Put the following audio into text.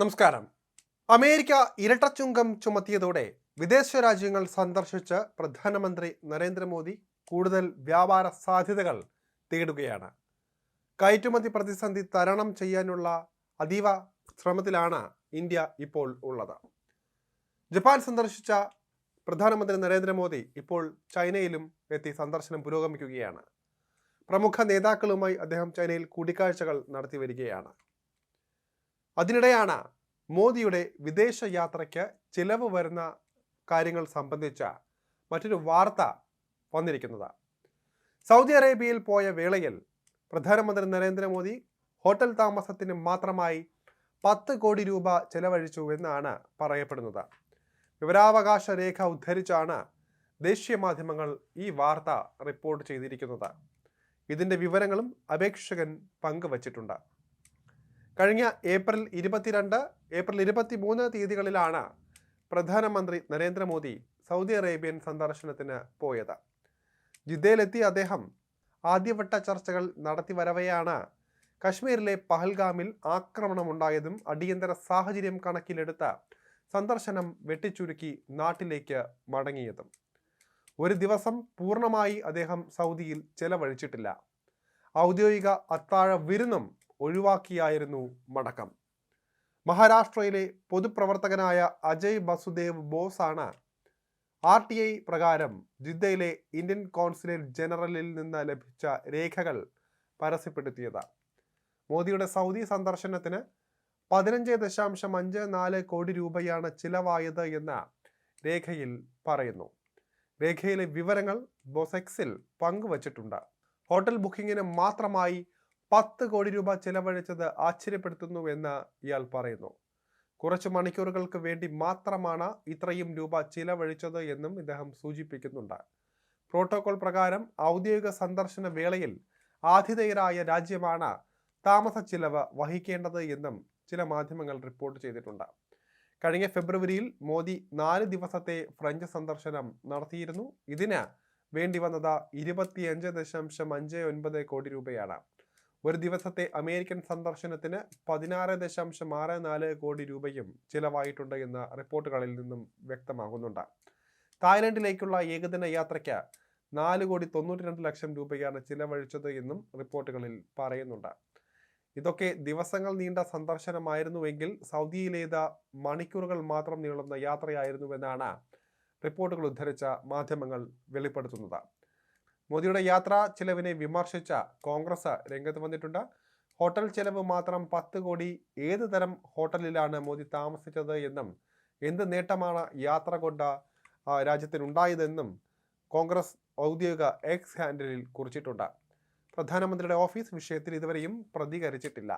നമസ്കാരം. അമേരിക്ക ഇരട്ടച്ചുങ്കം ചുമത്തിയതോടെ വിദേശ രാജ്യങ്ങൾ സന്ദർശിച്ച് പ്രധാനമന്ത്രി നരേന്ദ്രമോദി കൂടുതൽ വ്യാപാര സാധ്യതകൾ തേടുകയാണ്. കയറ്റുമതി പ്രതിസന്ധി തരണം ചെയ്യാനുള്ള അതീവ ശ്രമത്തിലാണ് ഇന്ത്യ ഇപ്പോൾ ഉള്ളത്. ജപ്പാൻ സന്ദർശിച്ച പ്രധാനമന്ത്രി നരേന്ദ്രമോദി ഇപ്പോൾ ചൈനയിലും എത്തി സന്ദർശനം പുരോഗമിക്കുകയാണ്. പ്രമുഖ നേതാക്കളുമായി അദ്ദേഹം ചൈനയിൽ കൂടിക്കാഴ്ചകൾ നടത്തി വരികയാണ്. അതിനിടെയാണ് മോദിയുടെ വിദേശ യാത്രയ്ക്ക് ചിലവ് വരുന്ന കാര്യങ്ങൾ സംബന്ധിച്ച മറ്റൊരു വാർത്ത വന്നിരിക്കുന്നത്. സൗദി അറേബ്യയിൽ പോയ വേളയിൽ പ്രധാനമന്ത്രി നരേന്ദ്രമോദി ഹോട്ടൽ താമസത്തിന് മാത്രമായി പത്ത് കോടി രൂപ ചെലവഴിച്ചു എന്നാണ് പറയപ്പെടുന്നത്. വിവരാവകാശ രേഖ ഉദ്ധരിച്ചാണ് ദേശീയ മാധ്യമങ്ങൾ ഈ വാർത്ത റിപ്പോർട്ട് ചെയ്തിരിക്കുന്നത്. ഇതിന്റെ വിവരങ്ങളും അപേക്ഷകൻ പങ്കുവച്ചിട്ടുണ്ട്. കഴിഞ്ഞ ഏപ്രിൽ ഇരുപത്തിരണ്ട് ഏപ്രിൽ ഇരുപത്തി മൂന്ന് തീയതികളിലാണ് പ്രധാനമന്ത്രി നരേന്ദ്രമോദി സൗദി അറേബ്യൻ സന്ദർശനത്തിന് പോയത്. ജിദ്ദയിലെത്തിയ അദ്ദേഹം ആദ്യവട്ട ചർച്ചകൾ നടത്തി വരവെയാണ് കശ്മീരിലെ പഹൽഗാമിൽ ആക്രമണമുണ്ടായതും അടിയന്തര സാഹചര്യം കണക്കിലെടുത്ത് സന്ദർശനം വെട്ടിച്ചുരുക്കി നാട്ടിലേക്ക് മടങ്ങിയതും. ഒരു ദിവസം പൂർണമായി അദ്ദേഹം സൗദിയിൽ ചെലവഴിച്ചിട്ടില്ല. ഔദ്യോഗിക അത്താഴ വിരുന്നും ഒഴിവാക്കിയായിരുന്നു മടക്കം. മഹാരാഷ്ട്രയിലെ പൊതുപ്രവർത്തകനായ അജയ് ബസുദേവ് ബോസാണ് ആർ ടി ഐ പ്രകാരം ജിദ്ദയിലെ ഇന്ത്യൻ കോൺസുലേറ്റ് ജനറലിൽ നിന്ന് ലഭിച്ച രേഖകൾ പരസ്യപ്പെടുത്തിയത്. മോദിയുടെ സൗദി സന്ദർശനത്തിന് പതിനഞ്ച് ദശാംശം അഞ്ച് നാല് കോടി രൂപയാണ് ചിലവായത് എന്ന് രേഖയിൽ പറയുന്നു. രേഖയിലെ വിവരങ്ങൾ ബോസെക്സിൽ പങ്കുവച്ചിട്ടുണ്ട്. ഹോട്ടൽ ബുക്കിങ്ങിന് മാത്രമായി പത്ത് കോടി രൂപ ചിലവഴിച്ചത് ആശ്ചര്യപ്പെടുത്തുന്നുവെന്ന് ഇയാൾ പറയുന്നു. കുറച്ച് മണിക്കൂറുകൾക്ക് വേണ്ടി മാത്രമാണ് ഇത്രയും രൂപ ചിലവഴിച്ചത് എന്നും ഇദ്ദേഹം സൂചിപ്പിക്കുന്നുണ്ട്. പ്രോട്ടോകോൾ പ്രകാരം ഔദ്യോഗിക സന്ദർശന വേളയിൽ ആതിഥേയരായ രാജ്യമാണ് താമസ ചിലവ് വഹിക്കേണ്ടത് എന്നും ചില മാധ്യമങ്ങൾ റിപ്പോർട്ട് ചെയ്തിട്ടുണ്ട്. കഴിഞ്ഞ ഫെബ്രുവരിയിൽ മോദി നാല് ദിവസത്തെ ഫ്രഞ്ച് സന്ദർശനം നടത്തിയിരുന്നു. ഇതിന് വേണ്ടി വന്നത് ഇരുപത്തിയഞ്ച് ദശാംശം അഞ്ച് ഒൻപത് കോടി രൂപയാണ്. ഒരു ദിവസത്തെ അമേരിക്കൻ സന്ദർശനത്തിന് പതിനാറ് ദശാംശം ആറ് നാല് കോടി രൂപയും ചിലവായിട്ടുണ്ട് എന്ന റിപ്പോർട്ടുകളിൽ നിന്നും വ്യക്തമാകുന്നുണ്ട്. തായ്ലൻഡിലേക്കുള്ള ഏകദിന യാത്രയ്ക്ക് നാല് കോടി തൊണ്ണൂറ്റി രണ്ട് ലക്ഷം രൂപയാണ് ചിലവഴിച്ചത് എന്നും റിപ്പോർട്ടുകളിൽ പറയുന്നുണ്ട്. ഇതൊക്കെ ദിവസങ്ങൾ നീണ്ട സന്ദർശനമായിരുന്നുവെങ്കിൽ സൗദിയിലേത് മണിക്കൂറുകൾ മാത്രം നീളുന്ന യാത്രയായിരുന്നുവെന്നാണ് റിപ്പോർട്ടുകൾ ഉദ്ധരിച്ച മാധ്യമങ്ങൾ വെളിപ്പെടുത്തുന്നത്. മോദിയുടെ യാത്രാ ചെലവിനെ വിമർശിച്ച കോൺഗ്രസ് രംഗത്ത് വന്നിട്ടുണ്ട്. ഹോട്ടൽ ചെലവ് മാത്രം പത്ത് കോടി ഏത് തരം ഹോട്ടലിലാണ് മോദി താമസിച്ചത് എന്നും എന്ത് നേട്ടമാണ് യാത്ര കൊണ്ട് രാജ്യത്തിനുണ്ടായതെന്നും കോൺഗ്രസ് ഔദ്യോഗിക എക്സ് ഹാൻഡിലിൽ കുറിച്ചിട്ടുണ്ട്. പ്രധാനമന്ത്രിയുടെ ഓഫീസ് വിഷയത്തിൽ ഇതുവരെയും പ്രതികരിച്ചിട്ടില്ല.